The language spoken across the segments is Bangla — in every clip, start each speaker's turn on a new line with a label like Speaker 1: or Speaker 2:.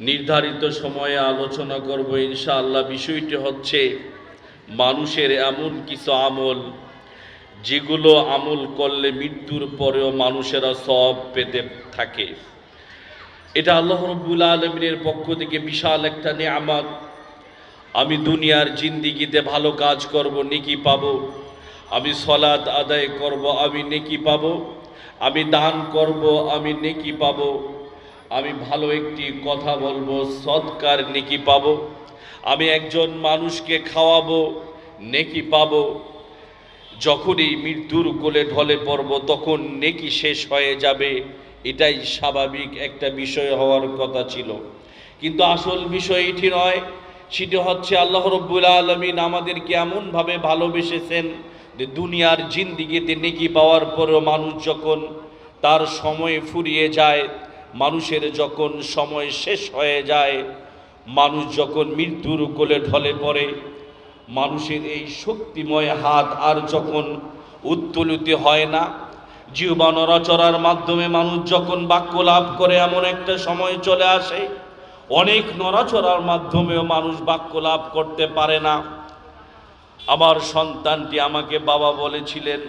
Speaker 1: নির্ধারিত সময়ে আলোচনা করব ইনশাআল্লাহ। বিষয়টি হচ্ছে মানুষের এমন কিছু আমল যেগুলো আমল করলে মৃত্যুর পরেও মানুষেরা সব পেতে থাকে। এটা আল্লাহ রব্বুল আলমিনের পক্ষ থেকে বিশাল একটা নিয়ামত। আমি দুনিয়ার জিন্দিগিতে ভালো কাজ করব, নেকি পাব। আমি সলাৎ আদায় করব, আমি নেকি পাব। আমি দান করব, আমি নেকি পাব। আমি ভালো একটি কথা বলব, সৎকার নেকি পাব। আমি একজন মানুষকে খাওয়াবো, নেকি পাব। যখনই মৃত্যুর কোলে ঢলে পড়ব, তখন নেকি শেষ হয়ে যাবে। এটাই স্বাভাবিক একটা বিষয় হওয়ার কথা ছিল। কিন্তু আসল বিষয় এটি নয়, সেটি হচ্ছে আল্লাহ রব্বুল আলমিন আমাদেরকে এমনভাবে ভালোবেসেছেন যে দুনিয়ার জিন্দিগিতে নেকি পাওয়ার পরেও মানুষ যখন তার সময় ফুরিয়ে যায় মানুষের যখন সময় শেষ হয়ে যায়, মানুষ যখন মৃত্যুর কোলে ঢলে পড়ে, মানুষের এই শক্তিময় হাত আর যখন উত্তোলিত হয় না, জীবন নড়াচড়ার মাধ্যমে মানুষ যখন বাক্য লাভ করে এমন একটা সময় চলে আসে, অনেক নড়াচড়ার মাধ্যমেও মানুষ বাক্য লাভ করতে পারে না। আমার সন্তানটি আমাকে বাবা বলেছিলেন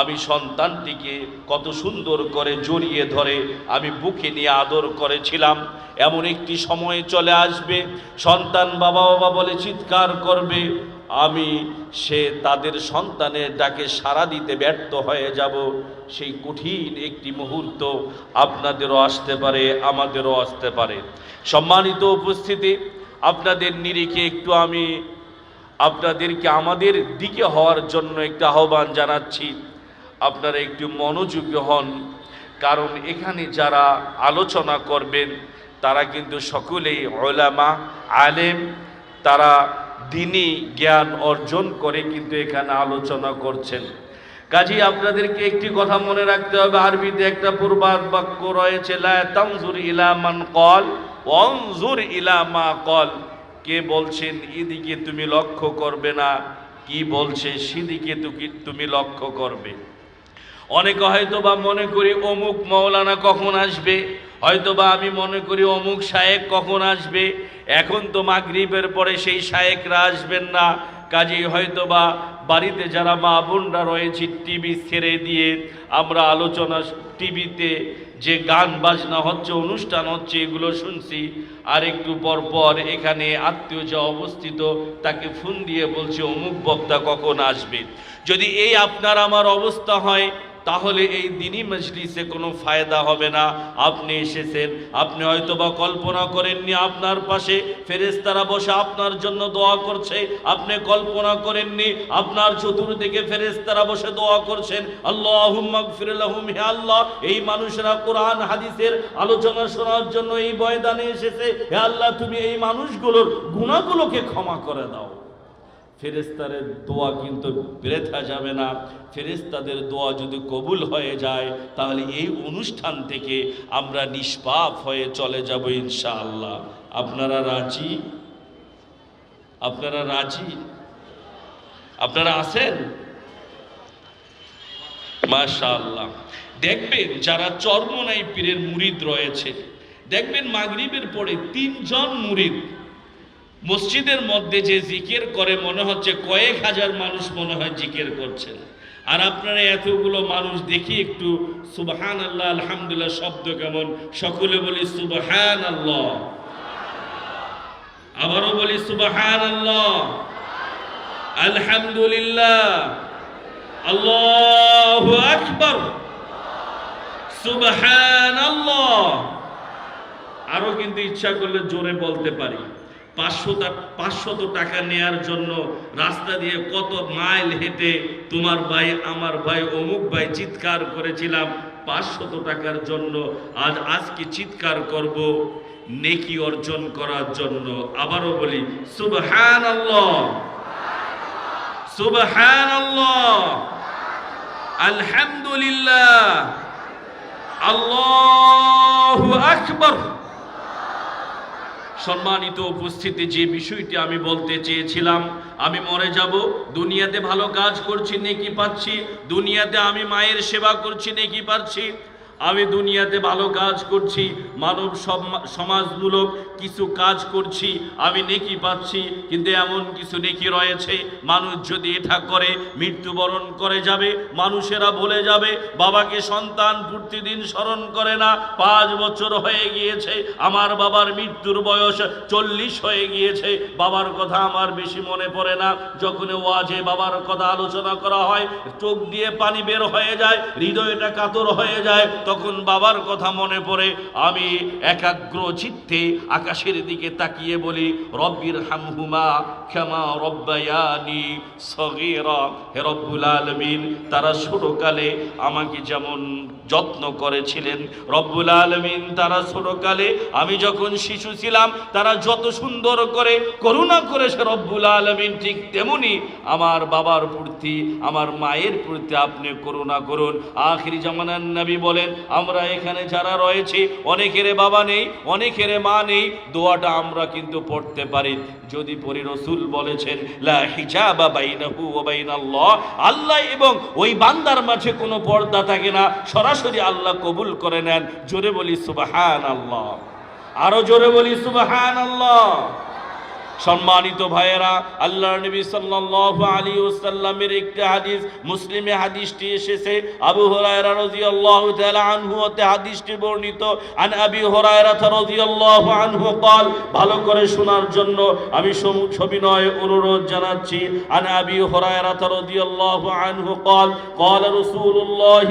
Speaker 1: আমি সন্তানটিকে কত সুন্দর করে জড়িয়ে ধরে আমি বুকে নিয়ে আদর করেছিলাম। এমন একটি সময়ে চলে আসবে, সন্তান বাবা বাবা বলে চিৎকার করবে, আমি সে তাদের সন্তানের ডাকে সাড়া দিতে ব্যর্থ হয়ে যাব। সেই কঠিন একটি মুহূর্ত আপনাদেরও আসতে পারে, আমাদেরও আসতে পারে। সম্মানিত উপস্থিতি, আপনাদের নিরিখে একটু আমি আপনাদেরকে আমাদের দিকে হওয়ার জন্য একটা আহ্বান জানাচ্ছি। আপনারা একটু মনোযোগী হন, কারণ এখানে যারা আলোচনা করবেন, তারা কিন্তু সকলেই ওলামা, আলেম, তারা দিনই জ্ঞান অর্জন করে কিন্তু এখানে আলোচনা করছেন। কাজী আপনাদেরকে একটি কথা মনে রাখতে হবে, আরবিতে একটা পূর্বাদ বাক্য রয়েছে তানজুর কল ওয়ানজুর ইলা মা কল কে বলছেন, এদিকে তুমি লক্ষ্য করবে না। কি বলছে, সেদিকে তুমি লক্ষ্য করবে। অনেকে হয়তো বা মনে করি অমুক মৌলানা কখন আসবে হয়তো বা আমি মনে করি অমুক শায়েক কখন আসবে, এখন তো মাগরিবের পরে সেই শায়েকরা আসবেন না, কাজেই হয়তো বা বাড়িতে যারা মা বোনরা রয়েছে টিভি ছেড়ে দিয়ে আমরা আলোচনা টিভিতে যে গান বাজনা হচ্ছে, অনুষ্ঠান হচ্ছে, এগুলো শুনছি, আর একটু পর পর এখানে আত্মীয় যা অবস্থিত তাকে ফোন দিয়ে বলছে, অমুক বক্তা কখন আসবে? যদি এই আপনার আমার অবস্থা হয় তাহলে এই দিনই মজলিসে কোনো ফায়দা হবে না। আপনি এসেছেন, আপনি হয়তো বা কল্পনা করেননি আপনার পাশে। ফেরেশতারা বসে আপনার জন্য দোয়া করছে, আপনি কল্পনা করেননি আপনার চতুর্দিকে ফেরেশতারা বসে দোয়া করছেন। আল্লাহ ফিরলাহুম হে আল্লাহ, এই মানুষেরা কোরআন, হাদিসের আলোচনা শোনার জন্য এই বয়দানে এসেছে। হে আল্লাহ, তুমি এই মানুষগুলোর গুণাগুলোকে ক্ষমা করে দাও। ফেরেস্তাদের দোয়া কিন্তু বৃথা যাবে না। ফেরেস্তাদের দোয়া যদি কবুল হয়ে যায়, তাহলে এই অনুষ্ঠান থেকে আমরা নিষ্পাপ হয়ে চলে যাব ইনশাআল্লাহ। আপনারা রাজি? আপনারা রাজি? আপনারা আছেন? মাশাআল্লাহ। দেখবেন যারা চর্মনাই পীরের মুরিদ রয়েছে, দেখবেন মাগরিবের পরে তিনজন মুরিদ মসজিদের মধ্যে যে জিকির করে, মনে হচ্ছে কয়েক হাজার মানুষ মনে হয় জিকির করছেন আর আপনারা এতগুলো মানুষ দেখি একটু সুবহান আল্লাহ আলহামদুলিল্লাহ, শব্দ কেমন? সকলে বলি সুবহান আল্লাহ আবারও বলি সুবহান আল্লাহ আলহামদুলিল্লাহ। আল্লাহু আকবার। সুবহান আল্লাহ আরও কিন্তু ইচ্ছা করলে জোরে বলতে পারি। পাঁচশো পাঁচশত টাকা নেয়ার জন্য রাস্তা দিয়ে কত মাইল হেঁটে তোমার ভাই, আমার ভাই, অমুক ভাই চিৎকার করেছিলাম, পাঁচশত টাকার জন্য আজ, আজকে চিৎকার করব, নেকি অর্জন করার জন্য। আবারও বলি সুবহান আল্লাহ সুবহান আল্লাহ আলহামদুলিল্লাহ, আল্লাহু আকবার। সম্মানিত উপস্থিতি, যে বিষয়টি আমি বলতে চেয়েছিলাম, আমি মরে যাব, দুনিয়াতে ভালো কাজ করছি, নেকি পাচ্ছি, দুনিয়াতে আমি মায়ের সেবা করছি, নেকি পাচ্ছি আমি দুনিয়াতে ভালো কাজ করছি, মানব সম- সমাজমূলক কিছু কাজ করছি, আমি নেকি পাচ্ছি, কিন্তু এমন কিছু নেকি রয়েছে, মানুষ যদি এটা করে, মৃত্যুবরণ করে যাবে, মানুষেরা বলে যাবে, বাবাকে সন্তান প্রতিদিন স্মরণ করে না, পাঁচ বছর হয়ে গিয়েছে, আমার বাবার মৃত্যুর বয়স চল্লিশ হয়ে গিয়েছে, বাবার কথা আমার বেশি মনে পড়ে না, যখন ওয়াজে বাবার কথা আলোচনা করা হয়, চোখ দিয়ে পানি বের হয়ে যায়, হৃদয়টা কাতর হয়ে যায় তখন বাবার কথা মনে পড়ে, আমি একাগ্র চিত্তে আকাশের দিকে তাকিয়ে বলি, রব্বির হামহুমা ক্ষমা রব্বায়ানি সগীরা। হে রব্বুল আলমিন, তারা ছোটকালে আমাকে যেমন যত্ন করেছিলেন। রব্বুল আলমিন, তারা ছোটকালে আমি যখন শিশু ছিলাম, তারা যত সুন্দর করে করুণা করেছে রব্বুল আলমিন, ঠিক তেমনি আমার বাবার প্রতি, আমার মায়ের প্রতি আপনি করুণা করুন। আখিরি জামানার নবী বলেন আমরা এখানে যারা রয়েছে, অনেকের বাবা নেই, অনেকের মা নেই, দোয়াটা আমরা কিন্তু পড়তে পারি। যদি পরি রসুল বলেছেন আল্লাহ এবং ওই বান্দার মাঝে কোনো পর্দা থাকে না। সরাসরি আল্লাহ কবুল করে নেন। জোরে বলি সুবাহান আল্লাহ আরও জোরে বলি সুবাহান আল্লাহ সম্মানিত ভাইয়েরা আল্লাহ নবী সাল্লাল্লাহু আলাইহি ওয়াসাল্লামের একটি হাদিস মুসলিমে হাদিসটি এসেছে আবু হুরায়রা রাদিয়াল্লাহু তাআলা আনহু হতে হাদিসটি বর্ণিত আন আবি হুরায়রা রাদিয়াল্লাহু আনহু قال ভালো করে শোনার জন্য আমি সম- সবিনয় অনুরোধ জানাচ্ছি আন আবি হুরায়রা রাদিয়াল্লাহু আনহু قال قال رسول الله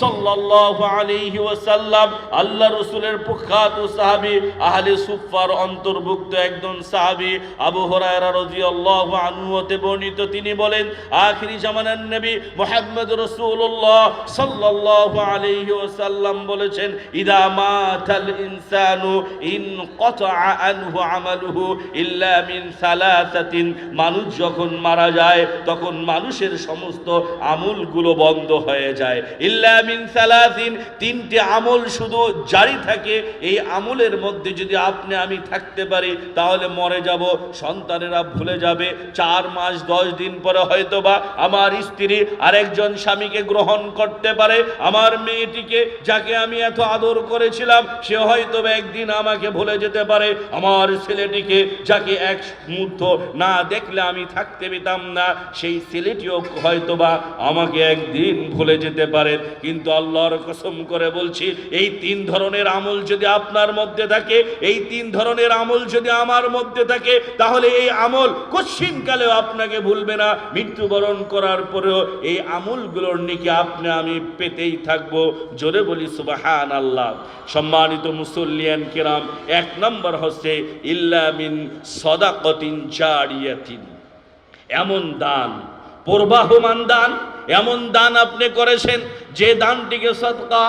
Speaker 1: সাল্লাল্লাহু আলাইহি ওয়াসাল্লাম আল্লাহ রাসূলের প্রখ্যাত সাহাবী আহলে সুফার অন্তর্ভুক্ত একজন সাহাবী আবু হুরায়রা রাদিয়াল্লাহু আনহু হতে বর্ণিত, তিনি বলেন, আখিরি জামানার নবী মুহাম্মদ রাসূলুল্লাহ সাল্লাল্লাহু আলাইহি ওয়াসাল্লাম বলেছেন, ইদা মাতাল ইনসানু ইন আনহু আমালুহু ইল্লা মিন সালাসাতিন। মানুষ যখন মারা যায়, তখন মানুষের সমস্ত আমলগুলো বন্ধ হয়ে যায়। ইল্লা মিন সালাসিন, তিনটি আমল শুধু জারি থাকে, এই আমলের মধ্যে যদি আপনি আমি থাকতে পারি, তাহলে মরে যাব। সন্তানেরা ভুলে যাবে। চার মাস, দশ দিন পরে হয়তো বা আমার স্ত্রী আরেকজন স্বামীকে গ্রহণ করতে পারে। আমার মেয়েটিকে যাকে আমি এত আদর করেছিলাম, সে হয়তো একদিন আমাকে ভুলে যেতে পারে। আমার ছেলেটিকে যাকে এক মুহূর্ত না দেখলে আমি থাকতে পেতাম না, সেই ছেলেটিও হয়তো বা আমাকে একদিন ভুলে যেতে পারে। কিন্তু আল্লাহর কসম করে বলছি, এই তিন ধরনের আমল যদি আপনার মধ্যে থাকে, এই তিন ধরনের আমল যদি আমার মধ্যে থাকে তাহলে এই আমল কশ্চিনকালেও আপনাকে ভুলবে না। মৃত্যুবরণ করার পরেও এই আমলগুলোর নিকে আপনি, আমি পেতেই থাকব। জোরে বলি সুবাহান আল্লাহ সম্মানিত মুসল্লিয়ান কিরাম, এক নম্বর হচ্ছে ইল্লামিন সদাকতিন জারিয়াতিন। এমন দান, প্রবাহমান দান, এমন দান আপনি করেছেন যে দানটিকে সদকা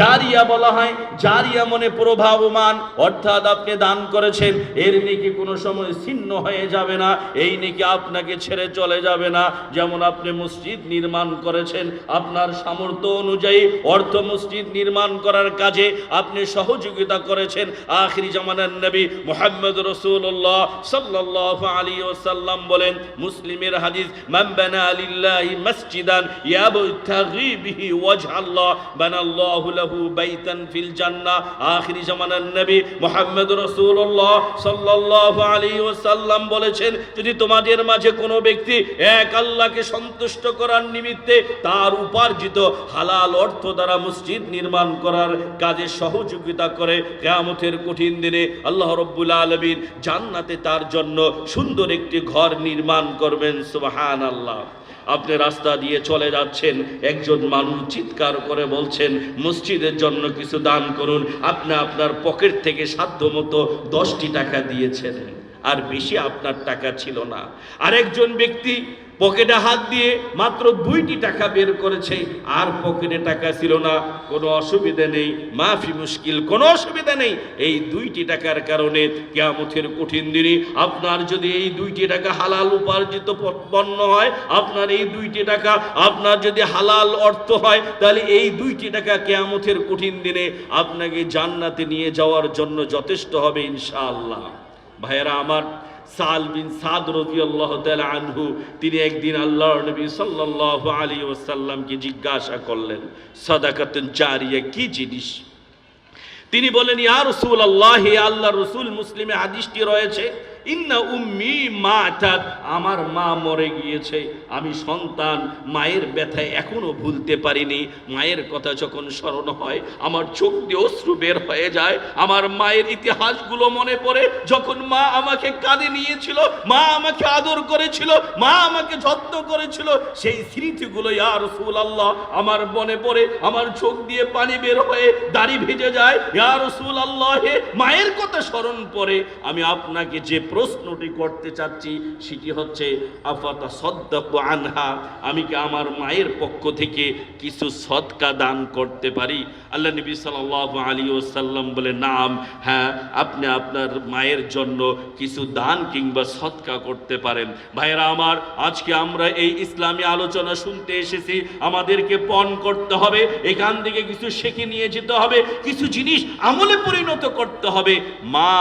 Speaker 1: জারিয়া বলা হয়, জারিয়া মনে প্রভাবমান, অর্থাৎ আপনি দান করেছেন, এর নেকি কোনো সময় ছিন্ন হয়ে যাবে না, এই নেকি আপনাকে ছেড়ে চলে যাবে না। যেমন আপনি মসজিদ নির্মাণ করেছেন, আপনার সামর্থ্য অনুযায়ী অর্থ মসজিদ নির্মাণ করার কাজে আপনি সহযোগিতা করেছেন। আখিরি জামানার নবী মোহাম্মদ রসুল্লাহ সাল্লাল্লাহু আলাইহি ওয়াসাল্লাম বলেন, মুসলিমের হাদিস, মান বানা লিল্লাহি মসজিদান ইয়াবতাগি বিহি বলেছেন, যদি তোমাদের মাঝে কোনো ব্যক্তি এক আল্লাহকে সন্তুষ্ট করার নিমিত্তে তার উপার্জিত হালাল অর্থ দ্বারা মসজিদ নির্মাণ করার কাজে সহযোগিতা করে, কিয়ামতের কঠিন দিনে আল্লাহ রব্বুল আলামিন জান্নাতে তার জন্য সুন্দর একটি ঘর নির্মাণ করবেন। সুবহানাল্লাহ। আপনি রাস্তা দিয়ে চলে যাচ্ছেন, একজন মানুষ চিৎকার করে বলছেন, মসজিদের জন্য কিছু দান করুন। আপনি আপনার পকেট থেকে সাধ্য মতো দশটি টাকা দিয়েছেন। আর বেশি আপনার টাকা ছিল না। আরেকজন ব্যক্তি পকেটে হাত দিয়ে মাত্র দুইটি টাকা বের করেছে, আর পকেটে টাকা ছিল না। কোনো অসুবিধা নেই, মাফি মুশকিল, কোনো অসুবিধা নেই। এই দুইটি টাকার কারণে কেয়ামতের কঠিন দিনে আপনার যদি এই দুইটি টাকা হালাল উপার্জিত পণ্য হয়, আপনার এই দুইটি টাকা, আপনার যদি হালাল অর্থ হয়, তাহলে এই দুইটি টাকা কেয়ামতের কঠিন দিনে আপনাকে জান্নাতে নিয়ে যাওয়ার জন্য যথেষ্ট হবে ইনশাআল্লাহ। ভাইয়েরা, আমার সাল বিন সাদ রাদিয়াল্লাহু আনহু, তিনি একদিন আল্লাহ নবী সাল্লাল্লাহু আলী ওসাল্লামকে জিজ্ঞাসা করলেন, সাদাকাতুন জারিয়া, কি জিনিস? তিনি বলেন, ইয়া রসুল আল্লাহ আল্লাহ রসুল, মুসলিমে আদিষ্টি রয়েছে ইন্না উম্মি মা মাতাত, আমার মা মরে গিয়েছে, আমি সন্তান, মায়ের ব্যথা এখনও ভুলতে পারিনি। মায়ের কথা যখন স্মরণ হয়, আমার চোখ দিয়ে অশ্রু বের হয়ে যায়, আমার মায়ের ইতিহাসগুলো মনে পড়ে, যখন মা আমাকে কাঁধে নিয়েছিল, মা আমাকে আদর করেছিল, মা আমাকে যত্ন করেছিল, সেই স্মৃতিগুলো, ইয়া আল্লাহ আমার মনে পড়ে, আমার চোখ দিয়ে পানি বের হয়ে দাড়ি ভেজে যায়, ইয়া রাসূলুল্লাহ, মায়ের কথা স্মরণ পড়ে, আমি আপনাকে যে প্রশ্নটি করতে চাচ্ছি, সেটি হচ্ছে, আফাতা সদ্দাকু আনহা, আমি কি আমার মায়ের পক্ষ থেকে কিছু সদকা দান করতে পারি? আল্লাহ নবী সাল্লাল্লাহু আলাইহি ওয়াসাল্লাম বলে, নাম হ্যাঁ আপনি আপনার মায়ের জন্য কিছু দান কিংবা সদকা করতে পারেন। ভাইয়েরা আমার, আজকে আমরা এই ইসলামী আলোচনা শুনতে এসেছি, আমাদেরকে পণ করতে হবে, এখান থেকে কিছু শিখে নিয়ে যেতে হবে, কিছু জিনিস আমলে পরিণত করতে হবে। মা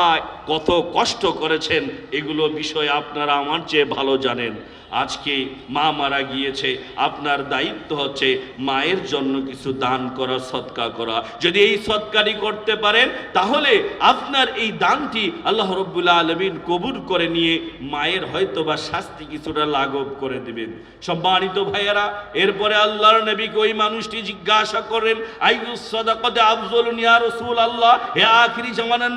Speaker 1: কত কষ্ট করেছেন এগুলো বিষয়ে আপনারা আমার চেয়ে ভালো জানেন। আজকে মা মারা গিয়েছে, আপনার দায়িত্ব হচ্ছে মায়ের জন্য কিছু দান করা, সৎকা করা। যদি এই সৎকারই করতে পারেন, তাহলে আপনার এই দানটি আল্লাহ রব্বুল্লা আলমিন কবুল করে নিয়ে মায়ের হয়তো বা শাস্তি কিছুটা লাঘব করে দেবেন। সম্মানিত ভাইয়েরা, এরপরে আল্লাহর নবীকে ওই মানুষটি জিজ্ঞাসা করেন, আইয়ুস সাদাকাতে আফজল ইয়া রাসূল আল্লাহ হে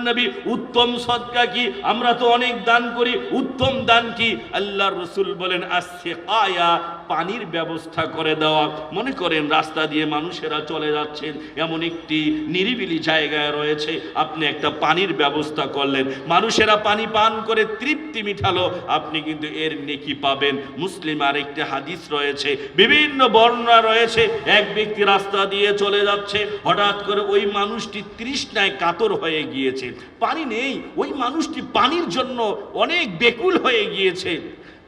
Speaker 1: নবী, উত্তম সদকা কি? আমরা তো অনেক দান করি, উত্তম দান কি? আল্লাহর রসুল বলেন আসছে আয়া পানির ব্যবস্থা করে দেওয়া। মনে করেন, রাস্তা দিয়ে মানুষেরা চলে যাচ্ছেন, এমন একটি নিরিবিলি জায়গায় রয়েছে। আপনি একটা পানির ব্যবস্থা করলেন, মানুষেরা পানি পান করে তৃপ্তি মিঠালো আপনি কিন্তু এর নেকি পাবেন। মুসলিম আর একটি হাদিস রয়েছে, বিভিন্ন বর্ণনা রয়েছে, এক ব্যক্তি রাস্তা দিয়ে চলে যাচ্ছে, হঠাৎ করে ওই মানুষটি তৃষ্ণায় কাতর হয়ে গিয়েছে। পানি নেই, ওই মানুষটি পানির জন্য অনেক বেকুল হয়ে গিয়েছে।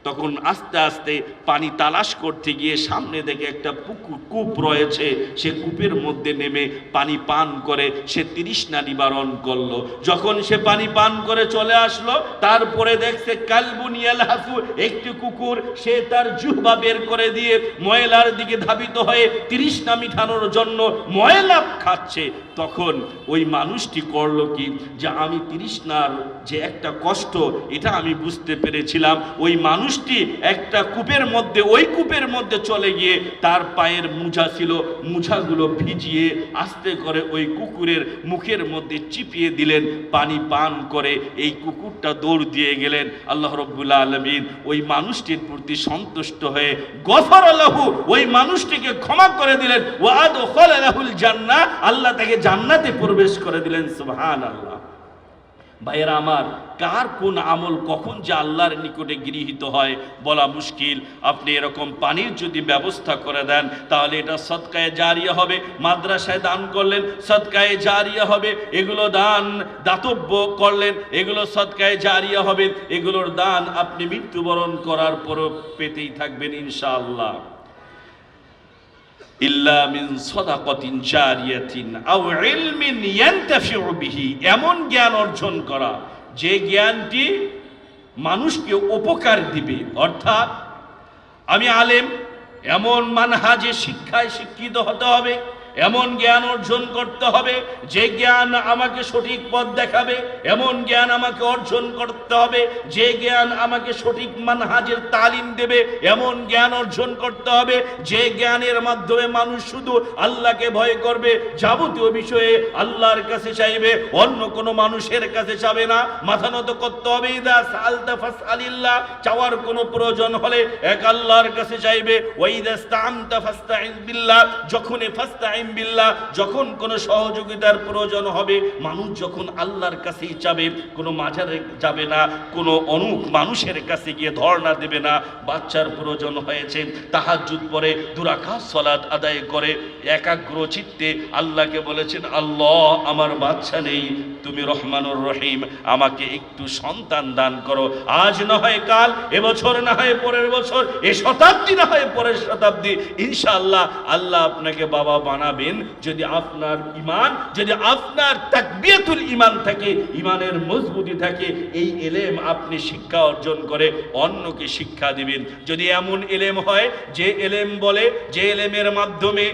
Speaker 1: তখন আস্তে আস্তে পানি তালাশ করতে গিয়ে সামনে দেখে একটা পুকুর, কূপ রয়েছে। সে কূপের মধ্যে নেমে পানি পান করে, সে তৃষ্ণা নিবারণ করল। যখন সে পানি পান করে চলে আসলো, তারপরে দেখছে কালবুনিয়াল হাফু একটি কুকুর, সে তার জুহবা বের করে দিয়ে ময়লার দিকে ধাবিত হয়ে তৃষ্ণা মিঠানোর জন্য ময়লা খাচ্ছে। তখন ওই মানুষটি করল কি? যে আমি তৃষ্ণার যে একটা কষ্ট, এটা আমি বুঝতে পেরেছিলাম। ওই মানুষটি একটা কূপের মধ্যে, ওই কূপের মধ্যে চলে গিয়ে তার পায়ের মুজা ছিল। মুজাগুলো ভিজিয়ে আস্তে করে ওই কুকুরের মুখের মধ্যে চিপিয়ে দিলেন। পানি পান করে এই কুকুরটা দৌড় দিয়ে গেলেন। আল্লাহ রব্বুল্লা আলমিন ওই মানুষটির প্রতি সন্তুষ্ট হয়ে গফর আল্লাহু ওই মানুষটিকে ক্ষমা করে দিলেন। ওয়াদ জান্নাহ, আল্লাহ তাকে জান্নাতে প্রবেশ করে দিলেন সুবহান আল্লাহ ভাইয়েরা আমার, কার কোন আমল কখন যে আল্লাহর নিকটে গৃহীত হয় বলা মুশকিল। আপনি এরকম পানির যদি ব্যবস্থা করে দেন, তাহলে এটা সৎকায়ে জারিয়া হবে। মাদ্রাসায় দান করলেন সৎকায়ে জারিয়া হবে। এগুলো দান, দাতব্য করলেন, এগুলো সৎকায়ে জারিয়া হবে। এগুলোর দান আপনি মৃত্যুবরণ করার পরও পেতেই থাকবেন, ইনশাআল্লাহ। ইল্লা মিন সদাকতিন জারিয়াতিন আও ইলমিন ইয়ান্তাফিউ বিহি। এমন জ্ঞান অর্জন করা, যে জ্ঞানটি মানুষকে উপকার দিবে। অর্থাৎ আমি আলেম, এমন মানহাজে শিক্ষায় শিক্ষিত হতে হবে। এমন জ্ঞান অর্জন করতে হবে, যে জ্ঞান আমাকে সঠিক পথ দেখাবে, এমন জ্ঞান আমাকে অর্জন করতে হবে, যে জ্ঞান আমাকে সঠিক মানহাজের তালিম দেবে, এমন জ্ঞান অর্জন করতে হবে, যে জ্ঞানের মাধ্যমে মানুষ শুধু আল্লাহকে ভয় করবে, যাবতীয় বিষয়ে আল্লাহর কাছে চাইবে, অন্য কোনো মানুষের কাছে চাবে না। মাথা নত করতে হবে, ইদা চাওয়ার কোনো প্রয়োজন হলে এক আল্লাহর কাছে চাইবে ইসতাআনতা ফাস্তাইন বিল্লাহ যখনই ফাস্তাইন বিল্লাহ, যখন কোনো সহযোগিতার প্রয়োজন হবে, মানুষ যখন আল্লাহর কাছেই যাবে, কোনো যাবে না, কোনো অনুক মানুষের কাছে গিয়ে ধর্ণা দেবে না, বাচ্চার প্রয়োজন হয়েছে পরে সলাৎ আদায় করে, একাগ্র চিত্তে আল্লাহকে বলেছেন, আল্লাহ, আমার বাচ্চা নেই, তুমি রহমানুর রহিম, আমাকে একটু সন্তান দান করো। আজ না হয় কাল, এবছর না হয় পরের বছর, এ শতাব্দী না হয় পরের শতাব্দী, ইনশাআল্লাহ, আল্লাহ আপনাকে বাবা বানাবেন যদি আপনার ইমান যদি আপনার তাকবিয়াতুল ইমান থাকে ইমানের মজবুতি থাকে, এই এলেম আপনি শিক্ষা অর্জন করে অন্যকে শিক্ষা দিবেন। যদি এমন এলেম হয়, যে এলেম বলে, যে এলেমের মাধ্যমে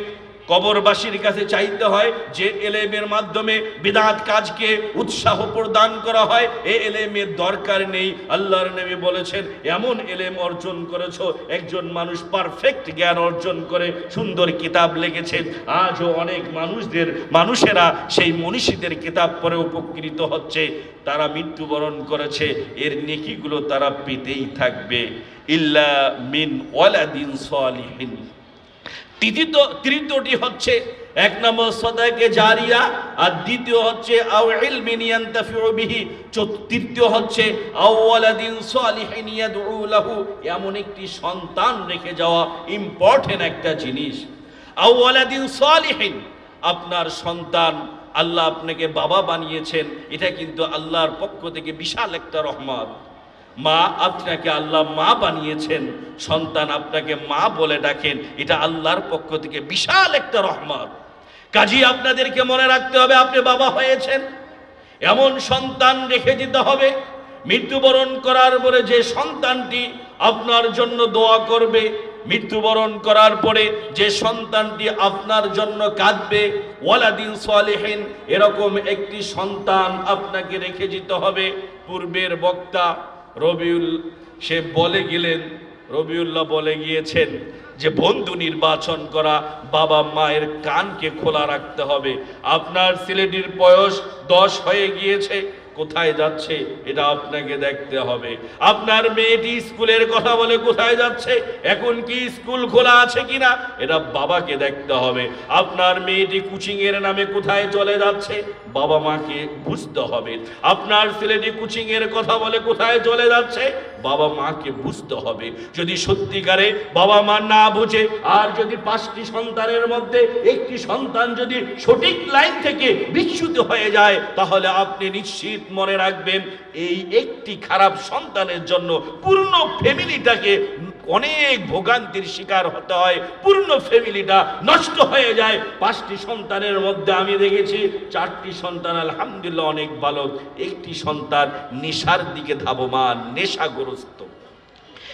Speaker 1: কবরবাসীর কাছে চাইতে হয় যে এলেমের মাধ্যমে বিদাত কাজকে উৎসাহ প্রদান করা হয়। এ এলেমের দরকার নেই। আল্লাহর নবী বলেছেন, এমন এলেম অর্জন করেছ, একজন মানুষ পারফেক্ট জ্ঞান অর্জন করে সুন্দর কিতাব লিখেছে। আজও অনেক মানুষদের, মানুষেরা সেই মনীষীদের কিতাব পড়ে উপকৃত হচ্ছে। তারা মৃত্যুবরণ করেছে। এর নেকিগুলো তারা পেতেই থাকবে। ইল্লা মিন ওয়ালাদিন সালিহিন। তৃতীয়, তৃতীয়টি হচ্ছে এক নম্বর সদাকে জারিয়া, আর দ্বিতীয় হচ্ছে আও ইলমিন ইয়ান্তাফিউ বিহি। তৃতীয় হচ্ছে আওয়ালাদিন সালিহিন ইয়াদউ লাহু। এমন একটি সন্তান রেখে যাওয়া ইম্পর্টেন্ট একটা জিনিস। আওয়ালাদিন সালিহিন, আপনার সন্তান আল্লাহ আপনাকে বাবা বানিয়েছেন। এটা কিন্তু আল্লাহর পক্ষ থেকে বিশাল একটা রহমত। মা আপনাকে আল্লাহ মা বানিয়েছেন, সন্তান আপনাকে মা বলে ডাকেন, এটা আল্লাহর পক্ষ থেকে বিশাল একটা রহমত। কাজী আপনাদেরকে মনে রাখতে হবে, আপনি বাবা হয়েছেন, এমন সন্তান রেখে দিতে হবে, মৃত্যুবরণ করার পরে যে সন্তানটি আপনার জন্য দোয়া করবে, মৃত্যুবরণ করার পরে যে সন্তানটি আপনার জন্য কাঁদবে, ওয়ালাদিন সালেহিন, এরকম একটি সন্তান আপনাকে রেখে যেতে হবে। পূর্বের বক্তা রবিউল, সে বলে গেলেন, রবিউল্লাহ বলে গিয়েছেন যে বন্ধু নির্বাচন করা বাবা মায়ের কানকে খোলা রাখতে হবে। আপনার ছেলেটির বয়স দশ হয়ে গিয়েছে, কোথায় যাচ্ছে এটা আপনাকে দেখতে হবে। আপনার মেয়েটি স্কুলের কথা বলে কোথায় যাচ্ছে, এখন কি স্কুল খোলা আছে কিনা, এটা বাবাকে দেখতে হবে। আপনার মেয়েটি কোচিং এর নামে কোথায় চলে যাচ্ছে বাবা মাকে বুঝতে হবে। আপনার ছেলেটি কোচিং এর কথা বলে কোথায় চলে যাচ্ছে, বাবা মাকে বুঝতে হবে। যদি সত্যিকারে বাবা মা না বুঝে, আর যদি পাঁচটি সন্তানের মধ্যে একটি সন্তান যদি সঠিক লাইন থেকে বিচ্যুত হয়ে যায়, তাহলে আপনি নিশ্চিত মনে রাখবেন, এই একটি খারাপ সন্তানের জন্য পূর্ণ ফ্যামিলিটাকে অনেক ভোগান্তির শিকার হতে হয়, পূর্ণ ফ্যামিলিটা নষ্ট হয়ে যায়। পাঁচটি সন্তানের মধ্যে আমি দেখেছি, চারটি সন্তান আলহামদুলিল্লাহ অনেক বালক একটি সন্তান নেশার দিকে ধাবমান, নেশাগ্রস্ত।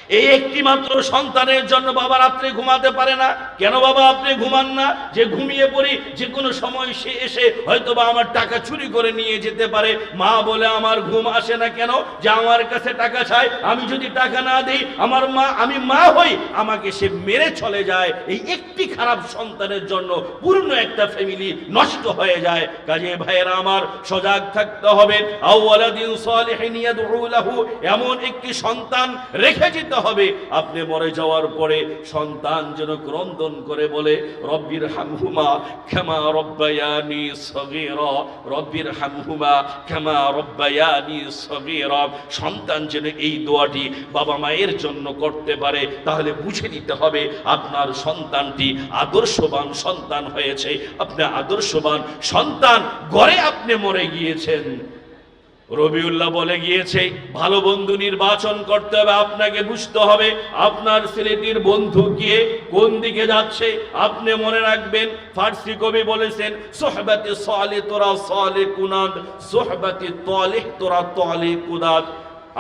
Speaker 1: এই একটি মাত্র সন্তানের জন্য বাবা রাত্রে ঘুমাতে পারে না। কেন বাবা আপনি ঘুমান না? যে ঘুমিয়ে পড়ি, যে কোনো সময় সে এসে হয়তো বা আমার টাকা চুরি করে নিয়ে যেতে পারে। মা বলে, আমার ঘুম আসে না কেন? যে আমার কাছে টাকা চায়, আমি যদি টাকা না দিই, আমার মা, আমি মা হই, আমাকে সে মেরে চলে যায়। এই একটি খারাপ সন্তানের জন্য পূর্ণ একটা ফ্যামিলি নষ্ট হয়ে যায়। কাজে ভাইয়েরা, আমার সজাগ থাকতে হবে। ইয়াদউ লাহু এমন একটি সন্তান রেখে যেতে হবে। আপনি মরে যাওয়ার পরে সন্তান যেন ক্রন্দন করে বলে রব্বির হামহুমা ক্ষমা রব্বায়ানি সগীরা রব্বির হামহুমা ক্ষমা রব্বায়ানি সগীরা। সন্তান যেন এই দোয়াটি বাবা মায়ের জন্য করতে পারে, তাহলে বুঝে নিতে হবে আপনার সন্তানটি আদর্শবান সন্তান হয়েছে। আপনি আদর্শবান সন্তান গড়ে আপনি মরে গিয়েছেন। রবিউল্লাহ বলে গিয়েছে, ভালো বন্ধু নির্বাচন করতে হবে, আপনাকে বুঝতে হবে, আপনার ছেলেটির বন্ধু গিয়ে কোন দিকে যাচ্ছে, আপনি মনে রাখবেন, ফার্সি কবি বলেছেন, সোহবাতে সালে তোরা সালে কুনাদ, সোহবাতে তলে তোরা তলে কুদাদ।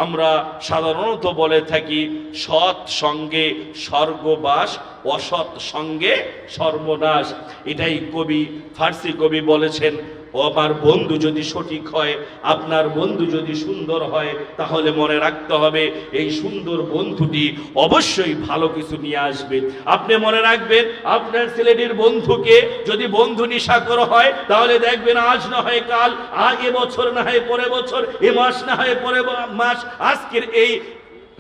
Speaker 1: আমরা সাধারণত বলে থাকি, সৎ সঙ্গে স্বর্গবাস, অসৎ সঙ্গে সর্বনাশ। এটাই কবি, ফার্সি কবি বলেছেন আমার বন্ধু যদি সঠিক হয়, আপনার বন্ধু যদি সুন্দর হয়, তাহলে মনে রাখতে হবে এই সুন্দর বন্ধুটি অবশ্যই ভালো কিছু নিয়ে আসবে। আপনি মনে রাখবেন, আপনার ছেলেটির বন্ধুকে যদি বন্ধু নিশাকর হয়, তাহলে দেখবেন আজ না হয় কাল, আগে বছর না হয় পরে বছর, এ মাস না হয় পরে মাস, আজকের এই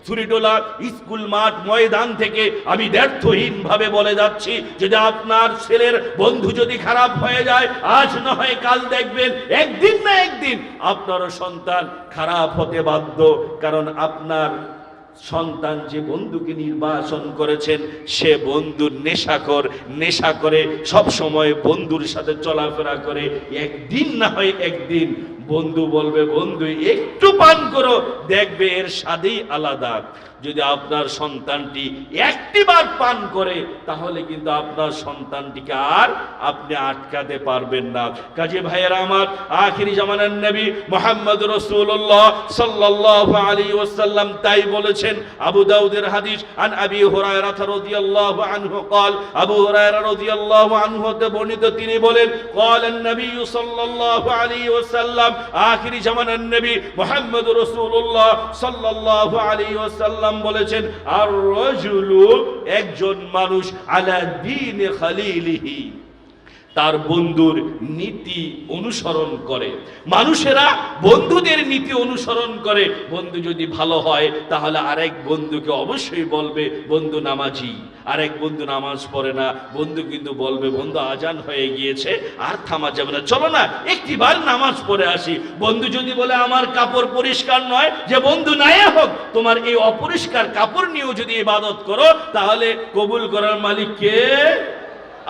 Speaker 1: ছুরিটোলা স্কুল মাঠ ময়দান থেকে আমি ব্যর্থহীন ভাবে বলে যাচ্ছি যদি আপনার ছেলের বন্ধু যদি খারাপ হয়ে যায়, আজ না হয় কাল দেখবেন, একদিন না একদিন আপনারও সন্তান খারাপ হতে বাধ্য। কারণ আপনার সন্তান যে বন্ধুকে নির্বাচন করেছেন, সে বন্ধুর নেশাকর নেশা করে সব সময় বন্ধুর সাথে চলাফেরা করে। একদিন না হয় একদিন বন্ধু বলবে বন্ধু একটু পান করো দেখবে এর স্বাদেই আলাদা যদি আপনার সন্তানটি একটিবার পান করে তাহলে কিন্তু আপনার সন্তানটিকে আর আপনি আটকাতে পারবেন না কাজে ভাইয়েরা আমার আখিরি জামানার নবী মোহাম্মদ রসুল্লাহ সাল্লাল্লাহু আলাইহি ওয়াসাল্লাম তাই বলেছেন আবু দাউদের হাদিস আন আবি হুরায়রা রাদিয়াল্লাহু আনহু قال আবু হুরায়রা রাদিয়াল্লাহু আনহু হতে বর্ণিত তিনি বলেন قال النبي صلى الله عليه وسلم আখিরি জামানার নবী মুহাম্মদ রাসূলুল্লাহ সাল্লাল্লাহু আলাইহি ওয়াসাল্লাম বলেছেন আর রাজুলু একজন মানুষ আলা দীন খালিলিহি তার বন্ধুর নীতি অনুসরণ করে। মানুষেরা বন্ধুদের নীতি অনুসরণ করে। বন্ধু যদি ভালো হয়, তাহলে আরেক বন্ধুকে অবশ্যই বলবে, বন্ধু নামাজি। আরেক বন্ধু নামাজ পড়ে না। বন্ধু কিন্তু বলবে, বন্ধু আজান হয়ে গিয়েছে, আর থামা যাবে না। চলো না, একটিবার নামাজ পড়ে আসি। বন্ধু যদি বলে, আমার কাপড় পরিষ্কার নয়, যে বন্ধু নাই হোক, তোমার এই অপরিষ্কার কাপড় নিয়েও যদি ইবাদত করো, তাহলে কবুল করার মালিক কে?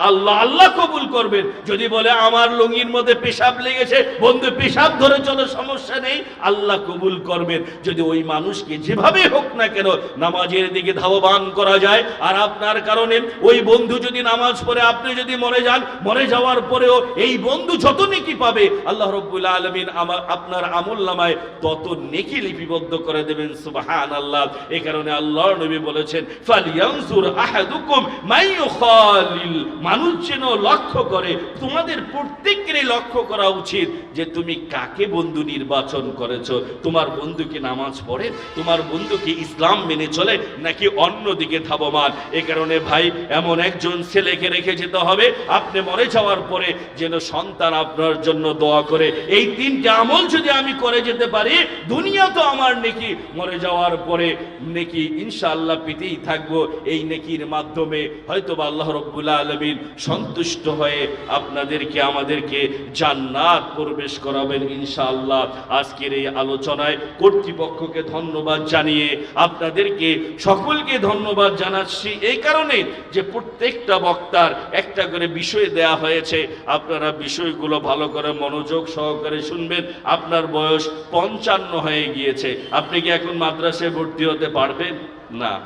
Speaker 1: আল্লাহ আল্লাহ কবুল করবেন। যদি বলে আমার লুঙ্গির মধ্যে পেশাব লেগেছে, বন্ধু, পেশাব ধরে চলো, সমস্যা নেই। আল্লাহ কবুল করবেন। যদি ওই মানুষকে যেভাবে হোক না কেন নামাজের দিকে ধাবমান করা যায়, আর আপনার কারণে ওই বন্ধু যদি নামাজ পড়ে, আপনি যদি মরে যান, মরে যাওয়ার পরেও এই বন্ধু যত নেকি পাবে, আল্লাহ রব্বুল আলমিন আমার আপনার আমল নামায় তত নেকি লিপিবদ্ধ করে দেবেন সুবাহান আল্লাহ এই কারণে আল্লাহ নবী বলেছেন ফালিয়ানসুর আহাদুকুম মাইয়ুখালিল মানুষ যেন লক্ষ্য করে, তোমাদের প্রত্যেকেরই লক্ষ্য করা উচিত যে তুমি কাকে বন্ধু নির্বাচন করেছ? তোমার বন্ধু কি নামাজ পড়ে? তোমার বন্ধু কি ইসলাম মেনে চলে নাকি অন্য দিকে ধাবমান? এ কারণে ভাই, এমন একজন ছেলেকে রেখে যেতে হবে। আপনি মরে যাওয়ার পরে যেন সন্তান আপনার জন্য দোয়া করে। এই তিনটে আমল যদি আমি করে যেতে পারি, দুনিয়া তো আমার নেকি। মরে যাওয়ার পরে নেকি ইনশাআল্লাহ পেতেই থাকব। এই নেকির মাধ্যমে হয়তো আল্লাহ রব্বুল আলমিন সন্তুষ্ট হয়ে আপনাদেরকে, আমাদেরকে জান্নাত প্রবেশ করাবেন ইনশাআল্লাহ। আজকের এই আলোচনায় কর্তৃপক্ষকে ধন্যবাদ জানিয়ে আপনাদেরকে সকলকে ধন্যবাদ জানাচ্ছি এই কারণে যে প্রত্যেকটা বক্তার একটা করে বিষয় দেয়া হয়েছে। আপনারা বিষয়গুলো ভালো করে মনোযোগ সহকারে শুনবেন। আপনার বয়স পঞ্চান্ন হয়ে গিয়েছে। আপনি কি এখন মাদ্রাসায় ভর্তি হতে পারবেন? না।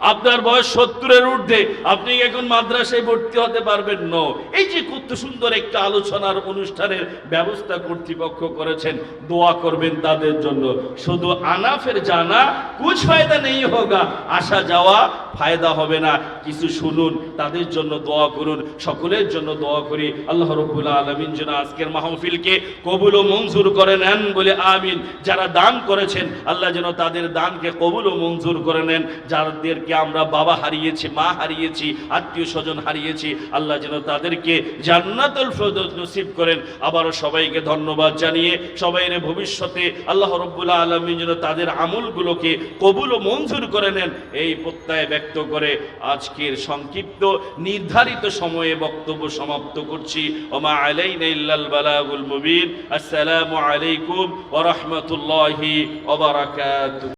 Speaker 1: আপনার বয়স সত্তরের ঊর্ধ্বে, আপনি এখন মাদ্রাসায় ভর্তি হতে পারবেন। ন এই যে কত সুন্দর একটা আলোচনার অনুষ্ঠানের ব্যবস্থা কর্তৃপক্ষ করেছেন, দোয়া করবেন তাদের জন্য। শুধু আনাফের জানা, কুছ ফায়দা নেই হোগা, আসা যাওয়া ফায়দা হবে না। কিছু শুনুন, তাদের জন্য দোয়া করুন, সকলের জন্য দোয়া করি। আল্লাহ রব্বুল আলমিন যেন আজকের মাহফিলকে কবুল ও মঞ্জুর করে নেন বলে আমিন। যারা দান করেছেন, আল্লাহ যেন তাদের দানকে কবুল ও মঞ্জুর করে নেন। যাদেরকে আমরা বাবা হারিয়েছি, মা হারিয়েছি, আত্মীয় স্বজন হারিয়েছি। আল্লাহ যেন তাদেরকে জান্নাতুল ফেরদৌস নসিব করেন। আবারও সবাইকে ধন্যবাদ জানিয়ে সবাইয়ের ভবিষ্যতে আল্লাহ রব্বুল্লাহ আলমিন যেন তাদের আমলগুলোকে কবুল ও মঞ্জুর করে নেন, এই প্রত্যয় ব্যক্ত করে আজকের সংক্ষিপ্ত, নির্ধারিত সময়ে বক্তব্য সমাপ্ত করছি। ওমা আলাইনা ইল্লাল বালাগুল মুবিন। আসসালামু আলাইকুম ওয়া রাহমাতুল্লাহি ওয়া বারাকাতুহু।